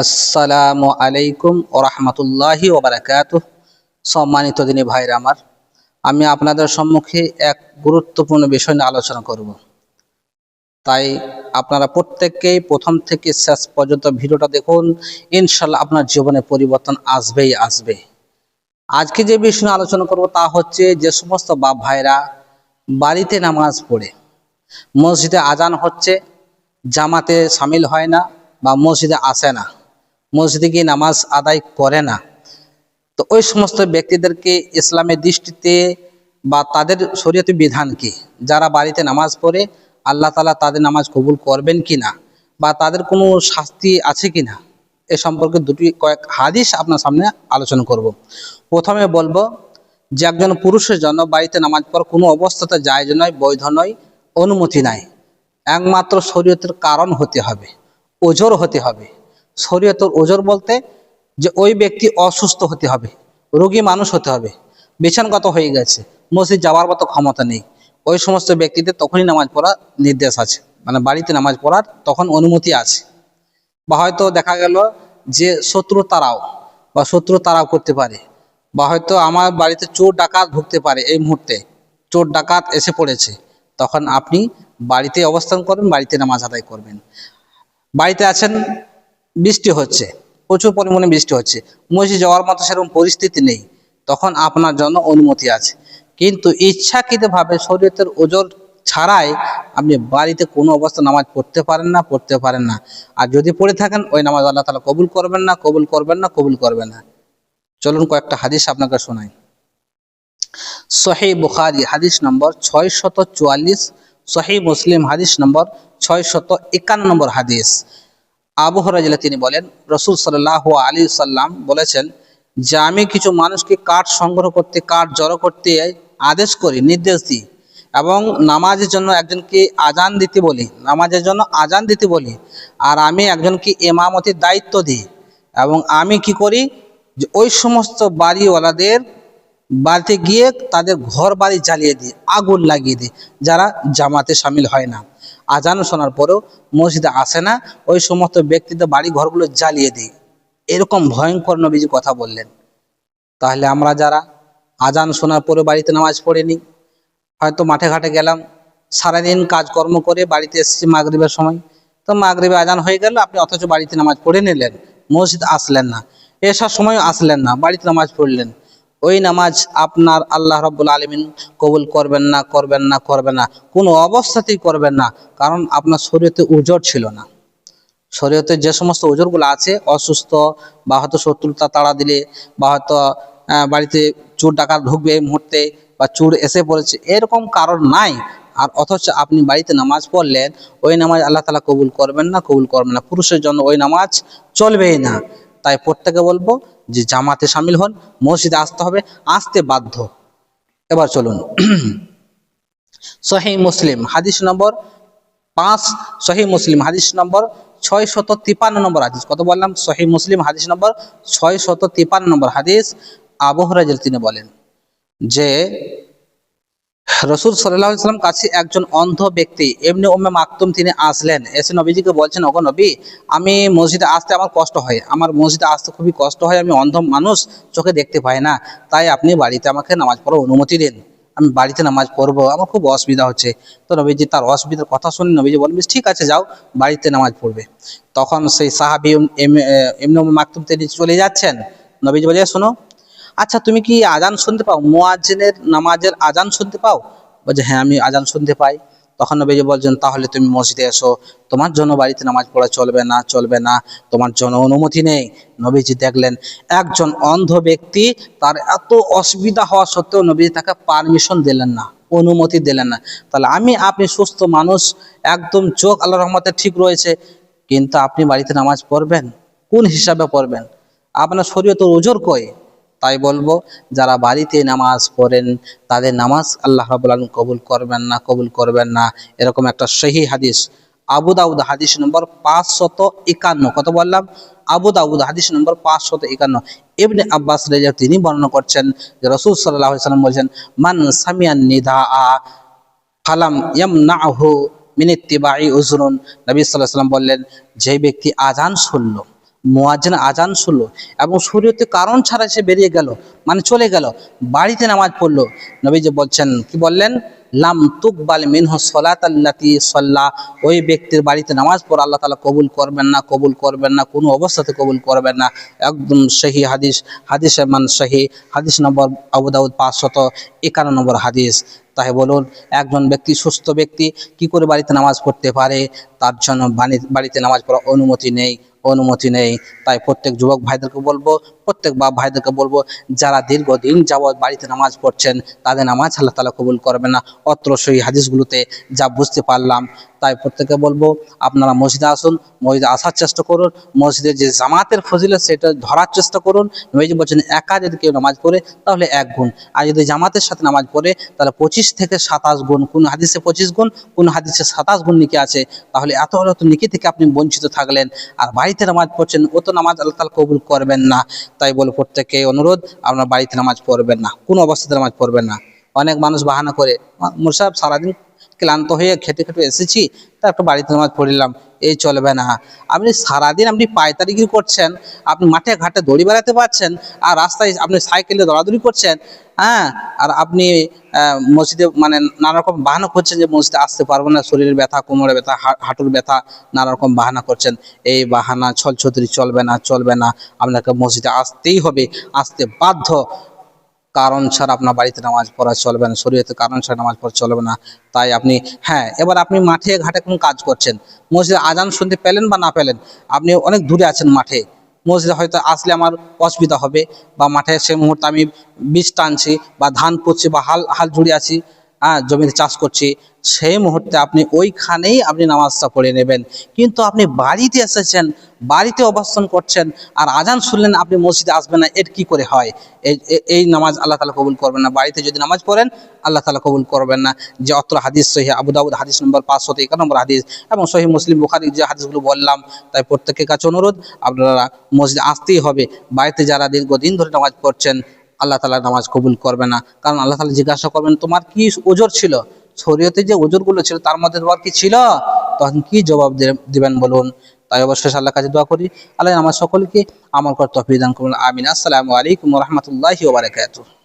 আসসালামু আলাইকুম ও রহমতুল্লাহি ওবরাকাত সম্মানিত দিনী ভাইরা আমার, আমি আপনাদের সম্মুখে এক গুরুত্বপূর্ণ বিষয় নিয়ে আলোচনা করব। তাই আপনারা প্রত্যেককেই প্রথম থেকে শেষ পর্যন্ত ভিডিওটা দেখুন ইনশাল্লাহ আপনার জীবনে পরিবর্তন আসবেই আসবে। আজকে যে বিষয় নিয়ে আলোচনা করব তা হচ্ছে যে সমস্ত বাপ ভাইরা বাড়িতে নামাজ পড়ে, মসজিদে আজান হচ্ছে, জামাতে সামিল হয় না বা মসজিদে আসে না। মসজিদে গিয়ে নামাজ আদায় করে না। তো ওই সমস্ত ব্যক্তিদেরকে ইসলামের দৃষ্টিতে বা তাদের শরীয়তি বিধান কি যারা বাড়িতে নামাজ পড়ে, আল্লাহ তালা তাদের নামাজ কবুল করবেন কি না বা তাদের কোনো শাস্তি আছে কি না এ সম্পর্কে দুটি কয়েক হাদিস আপনার সামনে আলোচনা করব। প্রথমে বলব যে একজন পুরুষের জন্য বাড়িতে নামাজ পড়া কোনো অবস্থাতে জায়জ নয়, বৈধ নয়, অনুমতি নাই। একমাত্র শরীয়তের কারণ হতে হবে, ওজোর হতে হবে। শরীয়তের ওজোর বলতে যে ওই ব্যক্তি অসুস্থ হতে হবে, রোগী মানুষ হতে হবে, বিছানগত হয়ে গেছে, মসজিদ যাওয়ার মতো ক্ষমতা নেই। ওই সমস্ত ব্যক্তিদের তখনই নামাজ পড়ার নির্দেশ আছে মানে বাড়িতে নামাজ পড়ার তখন অনুমতি আছে। বা হয়তো দেখা গেল যে শত্রু তারাও, বা শত্রু তারাও করতে পারে, বা হয়তো আমার বাড়িতে চোর ডাকাত ঢুকতে পারে এই মুহূর্তে, চোর ডাকাত এসে পড়েছে, তখন আপনি বাড়িতে অবস্থান করবেন, বাড়িতে নামাজ আদায় করবেন। বাড়িতে আছেন বৃষ্টি হচ্ছে, প্রচুর পরিমাণে বৃষ্টি হচ্ছে। মসজিদ যাওয়ার মতো সেরকম পরিস্থিতি নেই, তখন আপনার জন্য অনুমতি আছে। কিন্তু ইচ্ছাকৃতভাবে শরীয়তের ওজোর ছাড়াই আপনি বাড়িতে কোনো অবস্থা নামাজ পড়তে পারেন না, পড়তে পারেন না। আর যদি পড়ে থাকেন, ওই নামাজ আল্লাহ তালা কবুল করবেন না, কবুল করবেন না, কবুল করবেন না। চলুন কয়েকটা হাদিস আপনাকে শোনাই। সহি বুখারি হাদিস নম্বর ছয় শত চুয়াল্লিশ, সহি মুসলিম হাদিস নম্বর ছয় শত একান্ন নম্বর হাদিস। আবু হরাজিলা তিনি বলেন, রসুল সাল্লাহ আলী সাল্লাম বলেছেন, যে আমি কিছু মানুষকে কাঠ সংগ্রহ করতে, কাঠ জড়ো করতে আদেশ করি, নির্দেশ দিই এবং নামাজের জন্য একজনকে আজান দিতে বলি, নামাজের জন্য আজান দিতে বলি, আর আমি একজনকে এমামতির দায়িত্ব দিই এবং আমি কি করি? যে ওই সমস্ত বাড়িওয়ালাদের বাড়িতে গিয়ে তাদের ঘর বাড়ি জ্বালিয়ে দিই আগুন লাগিয়ে দিই যারা জামাতে সামিল হয় না। আজান শোনার পরেও মসজিদে আসে না। ওই সমস্ত ব্যক্তিদের বাড়ি ঘরগুলো জ্বালিয়ে দিই এরকম ভয়ঙ্কর নবীজি কথা বললেন। তাহলে আমরা যারা আজান শোনার পরে বাড়িতে নামাজ পড়েনি, হয়তো মাঠে ঘাটে গেলাম, সারাদিন কাজকর্ম করে বাড়িতে এসেছি মাগরীবের সময়। তো মাগরীবে আজান হয়ে গেল, আপনি অথচ বাড়িতে নামাজ পড়ে নিলেন, মসজিদ আসলেন না। এসার সময় আসলেন না, বাড়িতে নামাজ পড়লেন। ওই নামাজ আপনার আল্লাহ রব্বুল আলমিন কবুল করবেন না করবেন না করবেন না। কোনো অবস্থাতেই করবেন না, কারণ আপনার শরীরতে উজোর ছিল না। শরীয়তে যে সমস্ত ওজোরগুলো আছে, অসুস্থ বা হয়তো শত্রুতা তাড়া দিলে বা হয়তো বাড়িতে চোর ডাকাত ঢুকবে এই মুহূর্তে বা চোর এসে পড়েছে, এরকম কারণ নাই। আর অথচ আপনি বাড়িতে নামাজ পড়লেন, ওই নামাজ আল্লাহ তালা কবুল করবেন না, কবুল করবেন না। পুরুষের জন্য ওই নামাজ চলবেই না। তাই প্রত্যেকে বলব যে জামাতে সামিল হন, মসজিদে আসতে হবে, আসতে বাধ্য। এবার চলুন। সহি মুসলিম, হাদিস নম্বর পাঁচ, সহি মুসলিম, হাদিস নম্বর ছয় শত তিপান্ন নম্বর হাদিস। কত বললাম? সহি মুসলিম, হাদিস নম্বর ছয় শত তিপান্ন নম্বর হাদিস। আবহরাজ তিনি বলেন যে রসুল সাল্লাম কাছে একজন অন্ধ ব্যক্তি এমনি ওমে মাকতুম তিনি আসলেন। এসে নবীজিকে বলছেন, ওগো নবী, আমি মসজিদে আসতে আমার কষ্ট হয়। আমার মসজিদে আসতে খুবই কষ্ট হয়। আমি অন্ধ মানুষ, চোখে দেখতে পাই না। তাই আপনি বাড়িতে আমাকে নামাজ পড়ার অনুমতি দিন। আমি বাড়িতে নামাজ পড়ব। আমার খুব অসুবিধা হচ্ছে। তো নবীজি তার অসুবিধার কথা শুনে নবীজি বলবেন ঠিক আছে, যাও, বাড়িতে নামাজ পড়বে। তখন সেই সাহাবি এমনি মাকতুম তিনি চলে যাচ্ছেন। নবীজি বলে, শোনো আচ্ছা তুমি কি আজান শুনতে পাও? মোয়াজ্জিনের নামাজের আজান শুনতে পাও? বলছে হ্যাঁ আমি আজান শুনতে পাই। তখন নবীজি বলছেন, তাহলে তুমি মসজিদে এসো। তোমার জন্য বাড়িতে নামাজ পড়া চলবে না চলবে না। তোমার জন্য অনুমতি নেই। নবীজি দেখলেন, একজন অন্ধ ব্যক্তি তার এত অসুবিধা হওয়া সত্ত্বেও নবীজি তাকে পারমিশন দিলেন না, অনুমতি দিলেন না। তাহলে আমি, আপনি সুস্থ মানুষ, একদম চোখ আল্লাহ রহমতে ঠিক রয়েছে, কিন্তু আপনি বাড়িতে নামাজ পড়বেন? কোন হিসাবে পড়বেন? আপনার শরীর তো ওজোর কয়? তাই বলব, যারা বাড়িতে নামাজ পড়েন, তাদের নামাজ আল্লাহ রাবুল কবুল করবেন না, কবুল করবেন না। এরকম একটা সহি হাদিস। আবু দাউদ হাদিস নম্বর পাঁচশত একান্ন। কত বললাম? আবু দাউদ হাদিস নম্বর পাঁচশত একান্ন। এমনি আব্বাস রেজা তিনি বর্ণনা করছেন যে রসুল সাল্লাহ সাল্লাম বলছেন, মান সামিয়ান নিধা আ ফালাম ইয়াম নাহু মিনিত্তিবাই উজরুন। নবী সাল্লাহ সাল্লাম বললেন, যে ব্যক্তি আজান শুনলো মুয়াজ্জিন আজান শুনলো এবং শরীয়তে কারণ ছাড়া সে বেরিয়ে গেল মানে চলে গেল, বাড়িতে নামাজ পড়ল। নবীজি বলছেন, কি বললেন? লাম তুকবাল মিনহ সলাত আল্লাতি সল্লা। ওই ব্যক্তির বাড়িতে নামাজ পড়া আল্লাহ তালা কবুল করবেন না, কবুল করবেন না, কোনো অবস্থাতে কবুল করবেন না। একদম সহি হাদিস হাদিস মান সহি। হাদিস নম্বর আবু দাউদ পাঁচশত একান্ন নম্বর হাদিস। তাই বলুন, একজন ব্যক্তি, সুস্থ ব্যক্তি কি করে বাড়িতে নামাজ পড়তে পারে? তার জন্য বাড়িতে নামাজ পড়ার অনুমতি নেই অনুমতি নেই। তাই প্রত্যেক যুবক ভাইদেরকে বলব, প্রত্যেক বাপ ভাইদেরকে বলব, যারা দীর্ঘদিন যাবৎ বাড়িতে নামাজ পড়ছেন, তাদের নামাজ আল্লাহ তালা কবুল করবে না। অত্র সেই হাদিসগুলোতে যা বুঝতে পারলাম, তাই প্রত্যেকে বলব, আপনারা মসজিদে আসুন, মসজিদে আসার চেষ্টা করুন, মসজিদে যে জামাতের ফজিলত সেটা ধরার চেষ্টা করুন। নবীজি বলছেন একা যদি কেউ নামাজ পড়ে, তাহলে এক গুণ। আর যদি জামাতের সাথে নামাজ পড়ে, তাহলে পঁচিশ থেকে সাতাশ গুণ, কোন হাদিসে পঁচিশ গুণ, কোন হাদিসে সাতাশ গুণ নিকে আছে, তাহলে এত হলে তো নিকে থেকে আপনি বঞ্চিত থাকলেন। আর বাড়িতে নামাজ পড়ছেন, ও তো নামাজ আল্লাহ তালা কবুল করবেন না। তাই বলে প্রত্যেককে অনুরোধ, আপনার বাড়িতে নামাজ পড়বেন না, কোনো অবস্থাতে নামাজ পড়বেন না। অনেক মানুষ বাহানা করে মুরসাব সারাদিন ক্লান্ত হয়ে খেটে খেটে এসেছি, তা একটু বাড়িতে নামাজ পড়লাম এই চলবে না। আপনি সারাদিন আপনি পায়তারিগিরি করছেন, আপনি মাঠে ঘাটে দড়ি বেড়াতে পারছেন, আর রাস্তায় আপনি সাইকেলে দৌড়াদৌড়ি করছেন হ্যাঁ? আর আপনি মসজিদে মানে নানা রকম বাহানা করছেন যে মসজিদে আসতে পারব না, শরীরের ব্যথা কোমরে ব্যথা হাঁটুর ব্যথা নানা রকম বাহানা করছেন। এই বাহানা ছল চলবে না চলবে না, আপনাকে মসজিদে আসতেই হবে, আসতে বাধ্য। কারণ ছাড়া আপনার বাড়িতে নামাজ পড়া চলবে না, শরীয়তে কারণ ছাড়া নামাজ পড়া চলবে না, তাই আপনি হ্যাঁ এবার আপনি মাঠে ঘাটে কোনো কাজ করছেন, মসজিদে আজান শুনতে পেলেন বা না পেলেন, আপনি অনেক দূরে আছেন মাঠে, মসজিদে হয়তো আসলে আমার অসুবিধা হবে বা মাঠে সে মুহূর্তে আমি বীজ টানছি বা ধান পুঁতছি বা হাল হাল জুড়ে আছি জমিতে চাষ করছি, সেই মুহূর্তে আপনি ওইখানেই আপনি নামাজটা পড়ে নেবেন। কিন্তু আপনি বাড়িতে এসেছেন, বাড়িতে অবস্থান করছেন, আর আজান শুনলেন আপনি মসজিদে আসবেন না, এর কি করে হয়? এই নামাজ আল্লাহ তালা কবুল করবেন না। বাড়িতে যদি নামাজ পড়েন, আল্লাহ তালা কবুল করবেন না। যে অত্র হাদিস সহি, আবু দাউদ হাদিস নম্বর পাঁচশো একান্ন নম্বর হাদিস, এবং সহি মুসলিম বুখারি যে হাদিসগুলো বললাম, তাই প্রত্যেকের কাছে অনুরোধ, আপনারা মসজিদে আসতেই হবে। বাড়িতে যারা দীর্ঘদিন ধরে নামাজ পড়ছেন আল্লাহ তালা নামাজ কবুল করবে না। কারণ আল্লাহ তালা জিজ্ঞাসা করবেন, তোমার কি ওজোর ছিল? শরীয়তে যে ওজোরগুলো ছিল, তার মধ্যে তোমার কি ছিল? তখন কি জবাব দিবেন বলুন। তাই অবশ্যই আল্লাহ কাছে দোয়া করি। আল্লাহ আমার সকলকে আমার কর তফিদান করুন। আমিন। আসসালামু আলাইকুম রহমতুল্লাহি